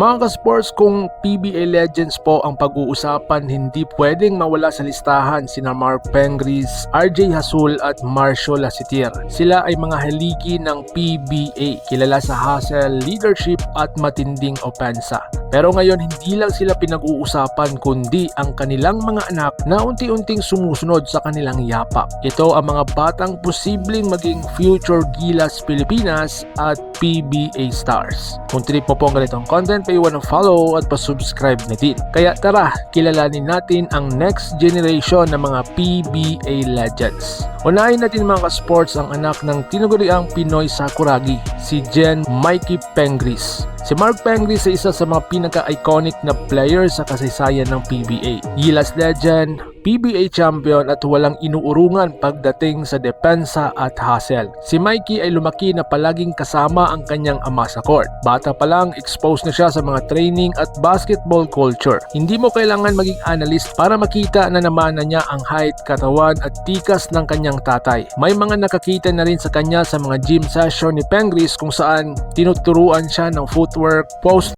Mga ka-sports, kung PBA Legends po ang pag-uusapan, hindi pwedeng mawala sa listahan sina Mark Pengris, RJ Hasul at Marcio Lasitir. Sila ay mga haligi ng PBA, kilala sa hustle, leadership at matinding opensa. Pero ngayon hindi lang sila pinag-uusapan kundi ang kanilang mga anak na unti-unting sumusunod sa kanilang yapak. Ito ang mga batang posibleng maging future Gilas Pilipinas at PBA stars. Kung trip mo po ang ganitong content, paiwan ng follow at pa-subscribe na din. Kaya tara, kilalanin natin ang next generation ng mga PBA legends. Unahin natin mga ka-sports ang anak ng tinuguriang Pinoy Sakuragi, si Jen Mikey Pengris. Si Mark Pengris ay isa sa mga pinaka-iconic na player sa kasaysayan ng PBA. Gilas legend, PBA champion at walang inuurungan pagdating sa depensa at hustle. Si Mikey ay lumaki na palaging kasama ang kanyang ama sa court. Bata pa lang, exposed na siya sa mga training at basketball culture. Hindi mo kailangan maging analyst para makita na namana niya ang height, katawan at tikas ng kanyang tatay. May mga nakakita na rin sa kanya sa mga gym session ni Pengris kung saan tinuturuan siya ng footwork, post